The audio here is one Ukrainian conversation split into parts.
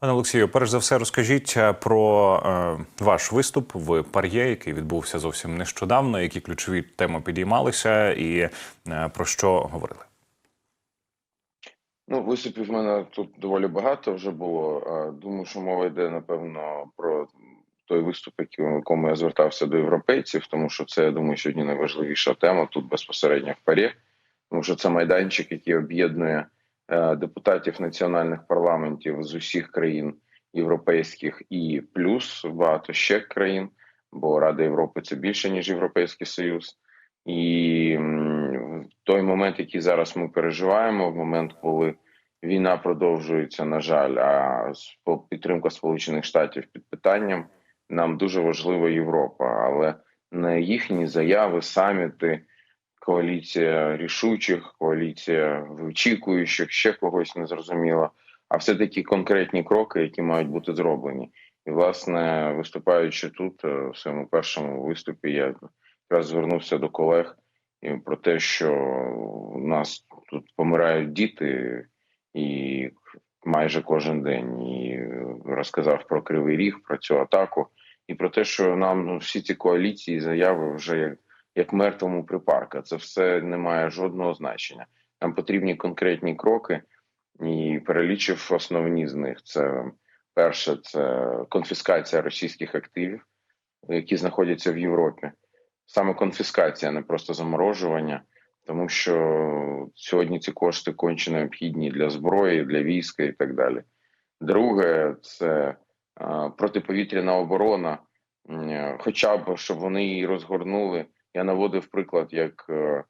Пане Олексію, перш за все, розкажіть е, про е, ваш виступ в Пар'є, який відбувся зовсім нещодавно. Які ключові теми підіймалися, і е, про що говорили? Ну, виступів в мене тут доволі багато вже було. А, Думаю, що мова йде напевно про той виступ, який- якому я звертався до європейців, тому що це я думаю сьогодні найважливіша тема тут безпосередньо в парі, тому що це майданчик, який об'єднує е, депутатів національних парламентів з усіх країн європейських і плюс багато ще країн, бо Рада Європи це більше ніж Європейський Союз. І той момент, який зараз ми переживаємо, в момент, коли війна продовжується, на жаль, а підтримка Сполучених Штатів під питанням, нам дуже важлива Європа, але не їхні заяви, саміти, коаліція рішучих, коаліція вичікуючих, ще когось незрозуміло, а все таки конкретні кроки, які мають бути зроблені. І, власне, виступаючи тут, е, в своєму першому виступі, я якраз звернувся до колег і про те, що у нас тут помирають діти, і майже кожен день і розказав про кривий ріг, про цю атаку, і про те, що нам ну, всі ці коаліції, заяви вже як, як мертвому припарка. Це все не має жодного значення. Нам потрібні конкретні кроки, і перелічив основні з них. Це перше, це конфіскація російських активів, які знаходяться в Європі саме конфіскація, не просто заморожування, тому що сьогодні ці кошти конче необхідні для зброї, для війська і так далі. Друге, це протиповітряна оборона, хоча б щоб вони її розгорнули. Я наводив приклад, як е,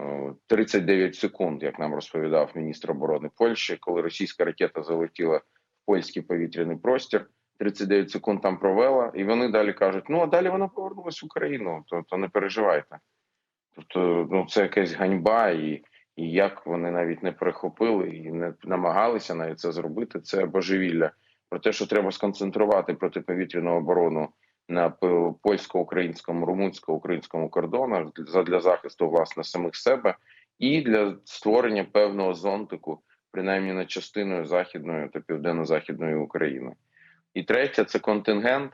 е, 39 секунд, як нам розповідав міністр оборони Польщі, коли російська ракета залетіла в польський повітряний простір. 39 секунд там провела, і вони далі кажуть: ну а далі вона повернулася в Україну, то, то не переживайте. Тобто, ну це якась ганьба, і, і як вони навіть не перехопили і не намагалися навіть це зробити, це божевілля. Про те, що треба сконцентрувати протиповітряну оборону на польсько-українському, румунсько-українському кордонах для, захисту власне самих себе і для створення певного зонтику, принаймні над частиною західної та південно-західної України. І третє це контингент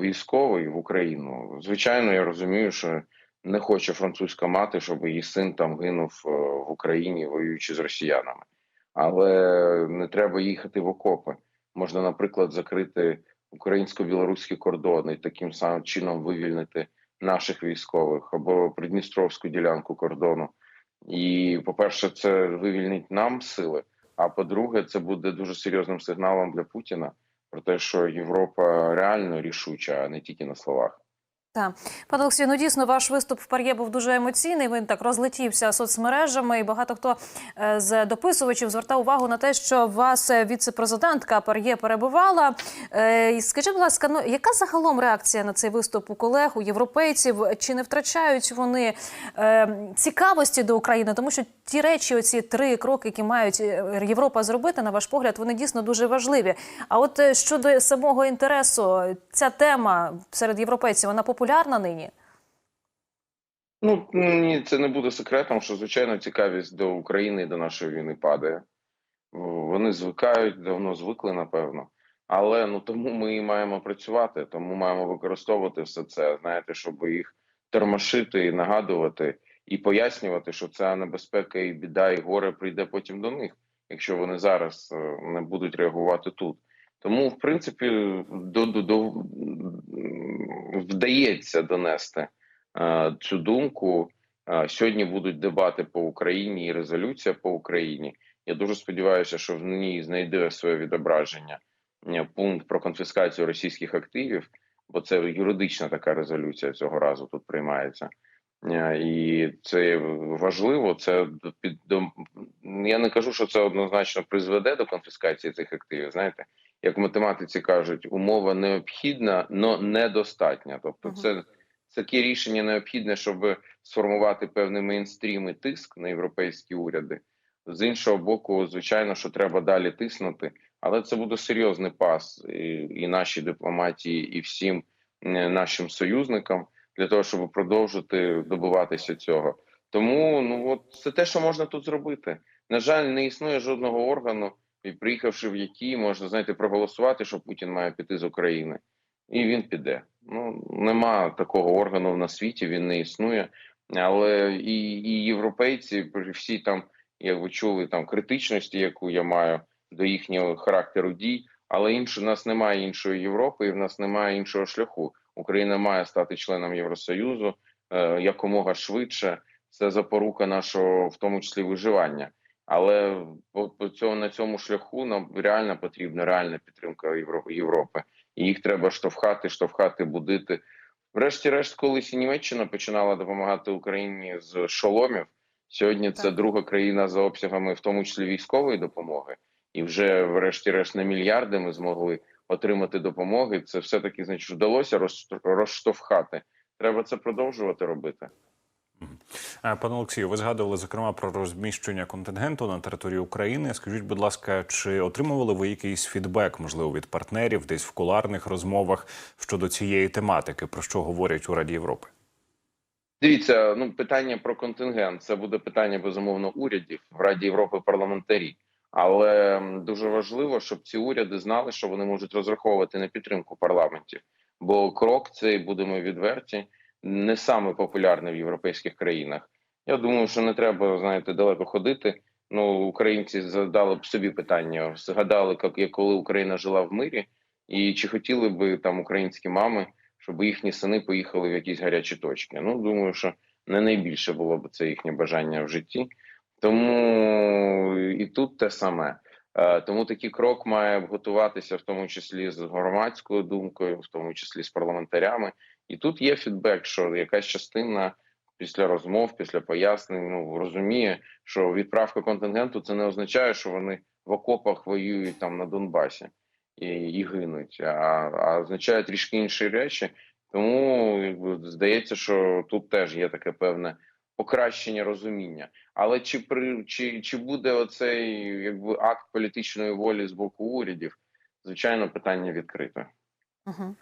військовий в Україну. Звичайно, я розумію, що не хоче французька мати, щоб її син там гинув в Україні, воюючи з росіянами. Але не треба їхати в окопи. Можна, наприклад, закрити українсько-білоруські кордони і таким самим чином вивільнити наших військових або придністровську ділянку кордону. І, по-перше, це вивільнить нам сили. А по-друге, це буде дуже серйозним сигналом для Путіна про те, що Європа реально рішуча, а не тільки на словах. Так, пане Олексію, ну дійсно ваш виступ в пар'є був дуже емоційний. Він так розлетівся соцмережами, і багато хто е, з дописувачів звертав увагу на те, що вас е, віце-президентка пар'є перебувала. Е, і Скажіть, будь ласка, ну яка загалом реакція на цей виступ у колег, у європейців? Чи не втрачають вони цікавості до України? Тому що ті речі, оці три кроки, які мають Європа зробити, на ваш погляд, вони дійсно дуже важливі. А от щодо самого інтересу, ця тема серед європейців вона популярна нині? Ну ні, це не буде секретом, що звичайно цікавість до України і до нашої війни падає. Вони звикають, давно звикли, напевно. Але ну тому ми і маємо працювати, тому маємо використовувати все це, знаєте, щоб їх термошити і нагадувати, і пояснювати, що ця небезпека і біда, і горе прийде потім до них, якщо вони зараз е, не будуть реагувати тут. Тому, в принципі, до, до, до вдається донести е, цю думку. Е, Сьогодні будуть дебати по Україні і резолюція по Україні. Я дуже сподіваюся, що в ній знайде своє відображення е, пункт про конфіскацію російських активів, бо це юридична така резолюція цього разу тут приймається. Е, І це важливо. Це під я не кажу, що це однозначно призведе до конфіскації цих активів. Знаєте, як в математиці кажуть, умова необхідна, але недостатня. Тобто, це таке рішення необхідне, щоб сформувати певний мейнстрім і тиск на європейські уряди. З іншого боку, звичайно, що треба далі тиснути, але це буде серйозний пас і, і нашій дипломатії, і всім нашим союзникам для того, щоб продовжити добиватися цього. Тому ну от це те, що можна тут зробити. На жаль, не існує жодного органу, приїхавши в які можна знаєте проголосувати, що Путін має піти з України, і він піде. Ну нема такого органу на світі, він не існує. Але і, і європейці при всій там, як ви чули, там критичності, яку я маю до їхнього характеру дій, але інше в нас немає іншої Європи, і в нас немає іншого шляху. Україна має стати членом Євросоюзу е, якомога швидше. Це запорука нашого, в тому числі, виживання. Але по, цьому на цьому шляху нам реально потрібна реальна підтримка Євро- Європи. І їх треба штовхати, штовхати, будити. Врешті-решт, колись і Німеччина починала допомагати Україні з шоломів. Сьогодні це Так. друга країна за обсягами, в тому числі військової допомоги, і вже, врешті-решт, на мільярди ми змогли отримати допомоги. Це все таки значить вдалося розш- розштовхати. Треба це продовжувати робити. Е, Пане Олексію, ви згадували зокрема про розміщення контингенту на території України. Скажіть, будь ласка, чи отримували ви якийсь фідбек, можливо, від партнерів, десь в куларних розмовах щодо цієї тематики, про що говорять у Раді Європи? Дивіться, ну питання про контингент це буде питання безумовно урядів в Раді Європи парламентарі. Але дуже важливо, щоб ці уряди знали, що вони можуть розраховувати на підтримку парламентів. Бо крок цей будемо відверті, не саме популярний в європейських країнах. Я думаю, що не треба знаєте далеко ходити. Ну українці задали б собі питання, згадали, як коли Україна жила в мирі, і чи хотіли би там українські мами щоб їхні сини поїхали в якісь гарячі точки. Ну думаю, що не найбільше було б це їхнє бажання в житті. Тому і тут те саме. Е, Тому такий крок має готуватися в тому числі з громадською думкою, в тому числі з парламентарями. І тут є фідбек, що якась частина після розмов, після пояснень, ну розуміє, що відправка контингенту це не означає, що вони в окопах воюють там на Донбасі і, і гинуть, а, а означає трішки інші речі. Тому здається, що тут теж є таке певне покращення розуміння. Але чи при чи, чи буде оцей якби акт політичної волі з боку урядів? Звичайно, питання відкрите. Угу.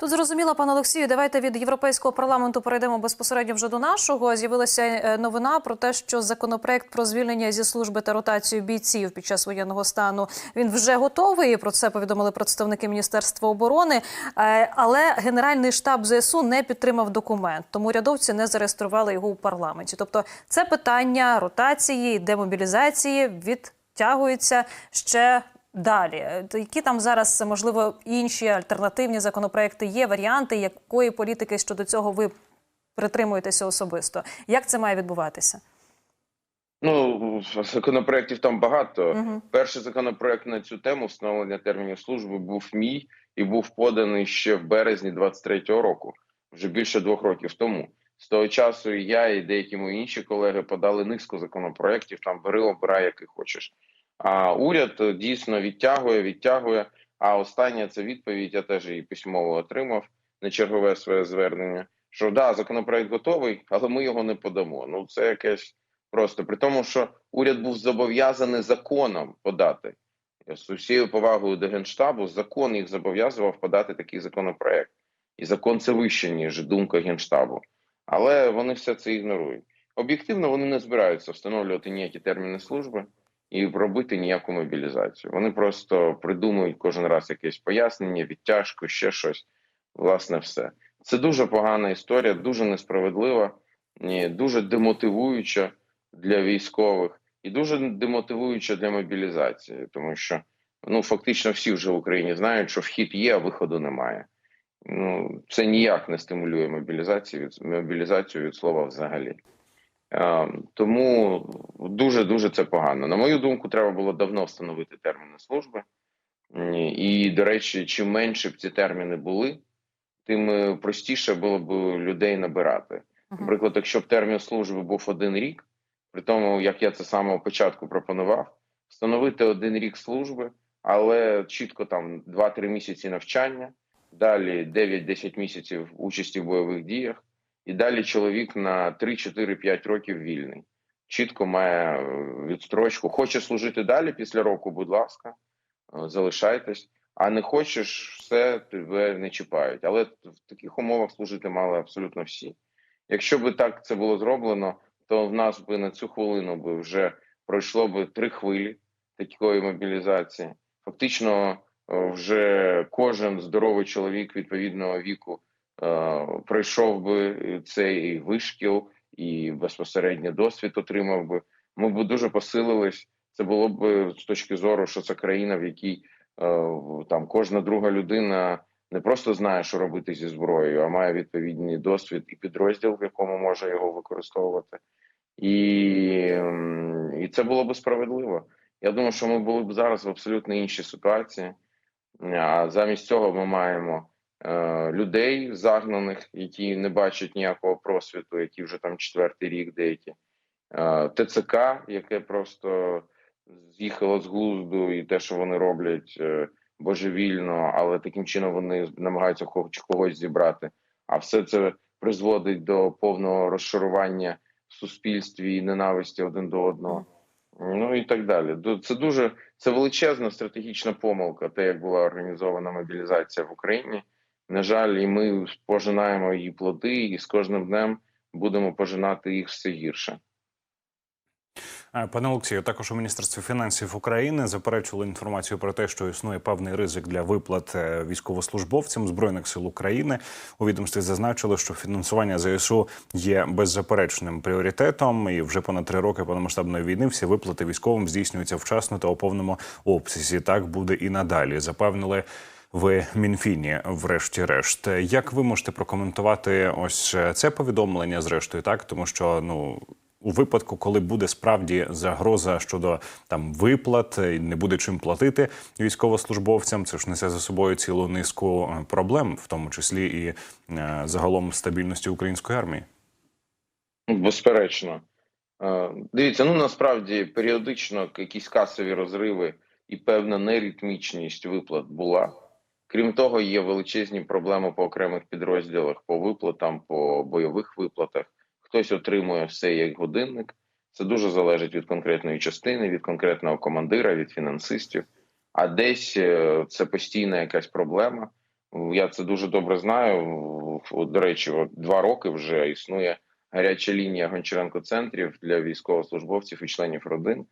Тут зрозуміло, пане Олексію. Давайте від європейського парламенту перейдемо безпосередньо вже до нашого. З'явилася е, новина про те, що законопроект про звільнення зі служби та ротацію бійців під час воєнного стану він вже готовий. Про це повідомили представники Міністерства оборони. Е, Але Генеральний штаб ЗСУ не підтримав документ, тому рядовці не зареєстрували його у парламенті. Тобто, це питання ротації, демобілізації відтягується ще Далі, Е, то які там зараз можливо інші альтернативні законопроекти є, варіанти, якої політики щодо цього ви притримуєтеся особисто? Як це має відбуватися? Ну законопроєктів там багато. Угу. Перший законопроект на цю тему встановлення термінів служби був мій і був поданий ще в березні 23-го року, вже більше двох років тому. З того часу і я і деякі мої інші колеги подали низку законопроєктів. Там бери, обирай, який хочеш. А уряд е, дійсно відтягує, відтягує. А остання це відповідь. Я теж її письмово отримав на чергове своє звернення. Що да, законопроект готовий, але ми його не подамо. Ну це якесь просто при тому, що уряд був зобов'язаний законом подати з усією повагою до генштабу. Закон їх зобов'язував подати такий законопроект, і закон це вище ніж думка генштабу. Але вони все це ігнорують. Об'єктивно вони не збираються встановлювати ніякі терміни служби і робити ніяку мобілізацію. Вони просто придумують кожен раз якесь пояснення, відтяжку, ще щось. Власне, все це дуже погана історія, дуже несправедлива, дуже демотивуюча для військових і дуже демотивуюча для мобілізації, тому що ну фактично всі вже в Україні знають, що вхід є, а виходу немає. Ну це ніяк не стимулює мобілізацію від мобілізацію від слова взагалі. Е, тому дуже дуже це погано. На мою думку, треба було давно встановити терміни служби. І, до речі, чим менше б ці терміни були, тим е, простіше було б людей набирати. Наприклад, якщо б термін служби був один рік, при тому, як я це з самого початку пропонував, встановити один рік служби, але чітко там 2-3 місяці навчання, далі 9-10 місяців участі в бойових діях, і далі чоловік на 3-4-5 років вільний. Чітко має е, відстрочку. Хоче служити далі після року, будь ласка, е, залишайтесь. А не хочеш, все тебе не чіпають. Але в таких умовах служити мали абсолютно всі. Якщо би так це було зроблено, то в нас би на цю хвилину би вже пройшло би три хвилі такої мобілізації. Фактично, е, вже кожен здоровий чоловік відповідного віку пройшов би цей вишкіл і безпосередньо досвід отримав би. Ми б дуже посилились. Це було б з точки зору, що це країна, в якій е, там кожна друга людина не просто знає, що робити зі зброєю, а має відповідний досвід і підрозділ, в якому може його використовувати. І, і це було б справедливо. Я думаю, що ми були б зараз в абсолютно іншій ситуації. А замість цього ми маємо е, людей загнаних, які не бачать ніякого просвіту, які вже там четвертий рік деякі. Е, ТЦК, яке просто з'їхало з глузду, і те, що вони роблять е, божевільно, але таким чином вони намагаються хоч когось зібрати. А все це призводить до повного розшарування в суспільстві і ненависті один до одного. Ну і так далі. Це дуже це величезна стратегічна помилка, те, як була організована мобілізація в Україні. На жаль, і ми пожинаємо її плоди, і з кожним днем будемо пожинати їх все гірше. Е, Пане Олексію, також у міністерстві фінансів України заперечували інформацію про те, що існує певний ризик для виплат е, військовослужбовцям збройних сил України. У відомстві зазначили, що фінансування ЗСУ є беззаперечним пріоритетом, і вже понад три роки повномасштабної війни всі виплати військовим здійснюються вчасно та у повному обсязі. Так буде і надалі. Запевнили. В Мінфіні, врешті-решт, як ви можете прокоментувати ось е, це повідомлення, зрештою, так тому що ну у випадку, коли буде справді загроза щодо там виплат, і не буде чим платити військовослужбовцям, це ж несе за собою цілу низку е, проблем, в тому числі і е, загалом стабільності української армії. Безперечно. Е, Дивіться, ну насправді періодично якісь касові розриви і певна неритмічність виплат була. Крім того, є величезні проблеми по окремих підрозділах, по виплатам, по бойових виплатах. Хтось отримує все як годинник. Це дуже залежить від конкретної частини, від конкретного командира, від фінансистів. А десь е, це постійна якась проблема. Я це дуже добре знаю. До речі, два роки вже існує гаряча лінія Гончаренко центрів для військовослужбовців і членів родин.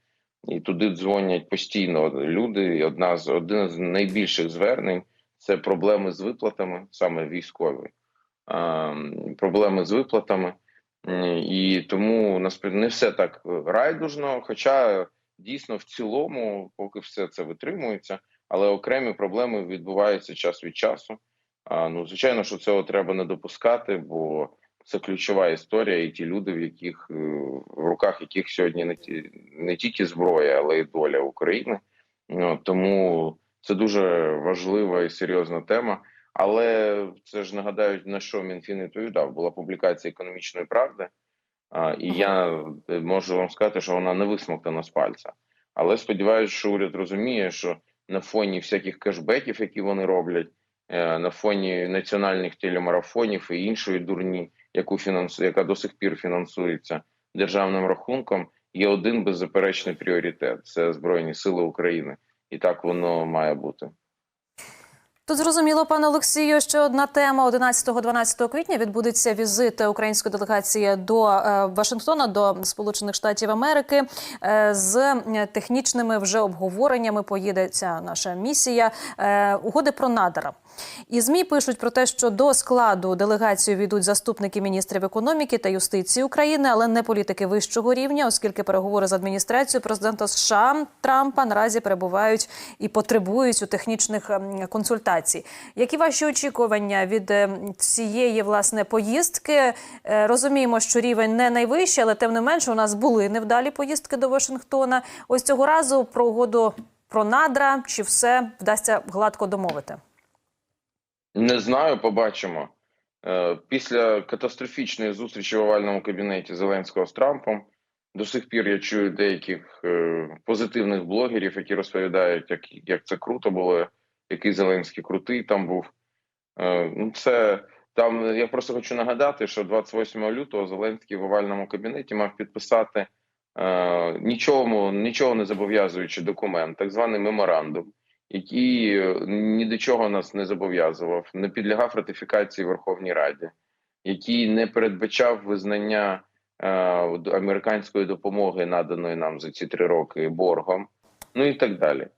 І туди дзвонять постійно люди. Одна з один з найбільших звернень це проблеми з виплатами, саме військові. Ем, проблеми з виплатами. І тому не все так райдужно. Хоча дійсно в цілому, поки все це витримується, але окремі проблеми відбуваються час від часу. Ну, звичайно, що цього треба не допускати, бо це ключова історія, і ті люди, в яких е, в руках яких сьогодні не ті не тільки зброя, але й доля України. Тому це дуже важлива і серйозна тема. Але це ж нагадаю, на що Мінфін відповідав. Була публікація економічної правди, і я е, можу вам сказати, що вона не висмоктана з пальця. Але сподіваюся, що уряд розуміє, що на фоні всяких кешбеків, які вони роблять, е, на фоні національних телемарафонів і іншої дурні, яку фінансує, яка до сих пір фінансується державним рахунком, є один беззаперечний пріоритет це Збройні Сили України, і так воно має бути. Тут зрозуміло, пане Олексію, що одна тема 11-12 квітня відбудеться візит української делегації до е, Вашингтона, до Сполучених Штатів Америки. Е, з е, технічними вже обговореннями поїде ця наша місія угоди про надра. І змі пишуть про те, що до складу делегації війдуть заступники міністрів економіки та юстиції України, але не політики вищого рівня, оскільки переговори з адміністрацією президента США Трампа наразі перебувають і потребують у технічних ем, консультацій. Які ваші очікування від ем, цієї власне поїздки? Е, Розуміємо, що рівень не найвищий, але тим не менше у нас були невдалі поїздки до Вашингтона. Ось цього разу про угоду про надра чи все вдасться гладко домовити? Не знаю, побачимо. Е, Після катастрофічної зустрічі в овальному кабінеті Зеленського з Трампом до сих пір я чую деяких е, позитивних блогерів, які розповідають, як, як це круто було, який Зеленський крутий там був. Е, Ну, це там я просто хочу нагадати, що 28 лютого Зеленський в овальному кабінеті мав підписати е, нічому, нічого не зобов'язуючи документ, так званий меморандум який е, ні до чого нас не зобов'язував, не підлягав ратифікації Верховній Раді, який не передбачав визнання е, американської допомоги, наданої нам за ці три роки боргом. ну і так далі.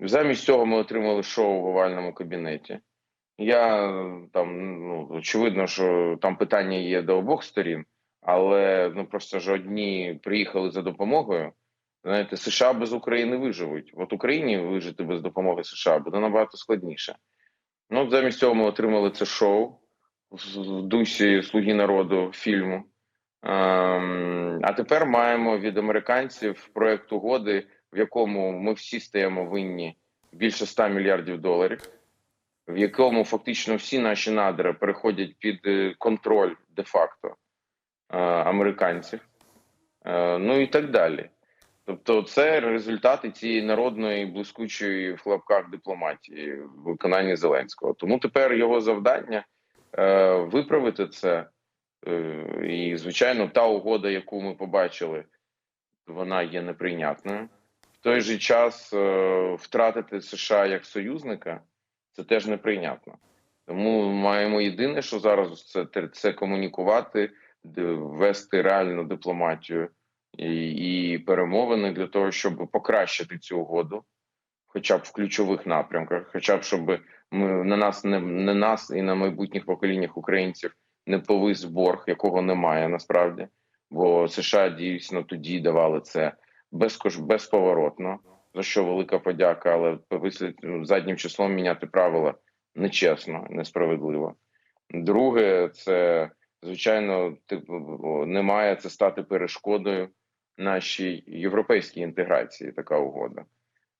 Замість цього ми отримали шоу в овальному кабінеті. Я там ну очевидно, що там питання є до обох сторін, але ну просто ж одні приїхали за допомогою. Знаєте, США без України виживуть. От Україні вижити без допомоги США буде набагато складніше. Ну, замість цього ми отримали це шоу в дусі Слуги народу фільму. Ем, а тепер маємо від американців проект угоди, в якому ми всі стаємо винні більше 100 мільярдів доларів, в якому фактично всі наші надра переходять під е, контроль де-факто е, американців, е, ну і так далі. Тобто, це результати цієї народної блискучої в лапках дипломатії в виконанні Зеленського. Тому тепер його завдання виправити це. І, звичайно, та угода, яку ми побачили, вона є неприйнятною. Той же час е, втратити США як союзника це теж неприйнятно. Тому маємо єдине, що зараз це, це комунікувати, вести реальну дипломатію і, і перемовини для того, щоб покращити цю угоду, хоча б в ключових напрямках, хоча б щоб ми на нас не, не нас і на майбутніх поколіннях українців не повис борг, якого немає насправді. Бо США дійсно тоді давали це безкош безповоротно, за що велика подяка, але вислід ну, заднім числом міняти правила нечесно, несправедливо. Друге, це звичайно типу, не має це стати перешкодою нашій європейській інтеграції. Така угода,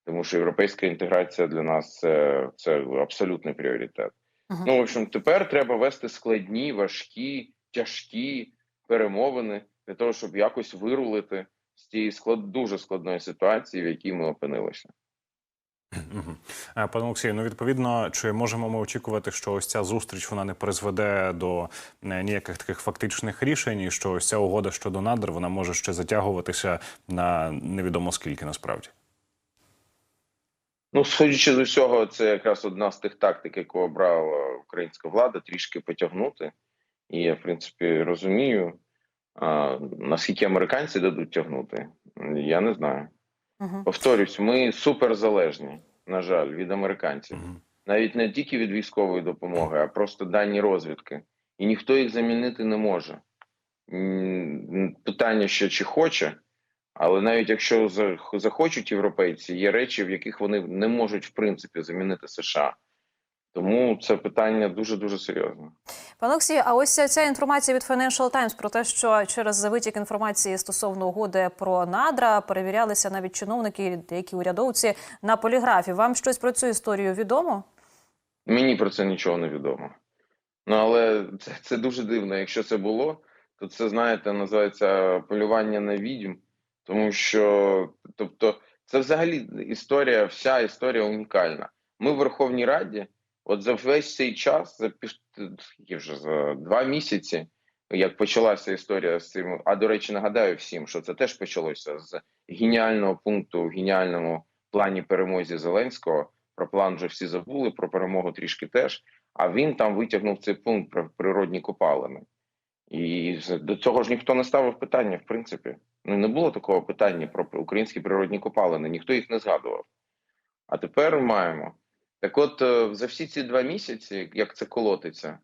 тому що європейська інтеграція для нас це, це абсолютний пріоритет. Мгм. Ну, в общем, тепер треба вести складні, важкі, тяжкі перемовини для того, щоб якось вирулити цієї склад дуже складної ситуації, в якій ми опинилися. Е, Пане Олексію, ну відповідно, чи можемо ми очікувати, що ось ця зустріч вона не призведе до е, ніяких таких фактичних рішень, і що ось ця угода щодо надр вона може ще затягуватися на невідомо скільки насправді? Ну, судячи з усього, це якраз одна з тих тактик, яку обрала українська влада, трішки потягнути. І я, в принципі, розумію, а, наскільки американці дадуть тягнути, я не знаю. Мгм. Повторюсь, ми суперзалежні, на жаль, від американців. Мгм. навіть не тільки від військової допомоги, а просто дані розвідки, і ніхто їх замінити не може. Питання ще чи хоче, але навіть якщо захочуть європейці, є речі, в яких вони не можуть в принципі замінити США. Тому це питання дуже дуже серйозне. Пане Олексію, а ось ця інформація від Financial Times про те, що через витік інформації стосовно угоди про надра перевірялися навіть чиновники, деякі урядовці на поліграфі. Вам щось про цю історію відомо? Мені про це нічого не відомо. Ну але це, це дуже дивно. Якщо це було, то це знаєте, називається полювання на відьм, тому що тобто, це взагалі історія, вся історія унікальна. Ми в Верховній Раді, от за весь цей час, за пів вже за два місяці, як почалася історія з цим. А до речі, нагадаю всім, що це теж почалося з геніального пункту геніальному плані перемозі Зеленського. Про план вже всі забули, про перемогу трішки теж. А він там витягнув цей пункт про природні копалини. І до цього ж ніхто не ставив питання, в принципі. Ну не було такого питання про українські природні копалини, ніхто їх не згадував. А тепер маємо. Так от, е, за всі ці два місяці, як це колотиться, е,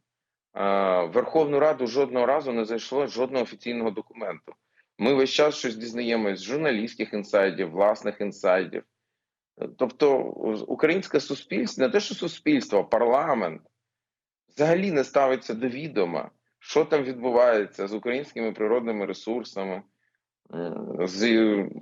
Верховну Раду жодного разу не зайшло жодного офіційного документу. Ми весь час щось дізнаємось з журналістських інсайдів, власних інсайдів. Тобто, українське суспільство, не те, що суспільство, парламент взагалі не ставиться до відома, що там відбувається з українськими природними ресурсами. М, З,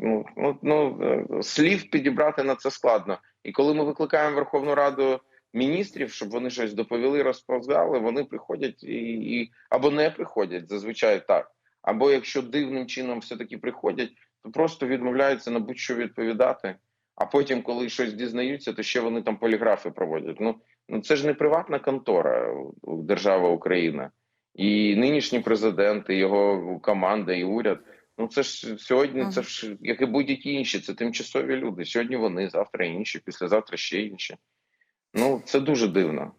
ну, ну, ну, е, слів підібрати на це складно. І коли ми викликаємо Верховну Раду міністрів, щоб вони щось доповіли, розповзали, вони приходять і, і або не приходять, зазвичай так. Або якщо дивним чином все-таки приходять, то просто відмовляються на будь-що відповідати. А потім, коли щось дізнаються, то ще вони там поліграфи проводять. Ну, ну це ж не приватна контора держава Україна. І нинішній президент, і його команда, і уряд. Ну це ж сьогодні, це ж як і будь-які інші, це тимчасові люди. Сьогодні вони, завтра інші, післязавтра ще інші. Ну це дуже дивно.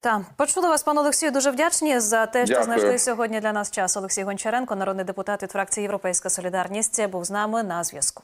Так, почули вас, пане Олексію. Дуже вдячні за те, що Дякую. знайшли сьогодні для нас час. Олексій Гончаренко, народний депутат від фракції Європейська Солідарність, був з нами на зв'язку.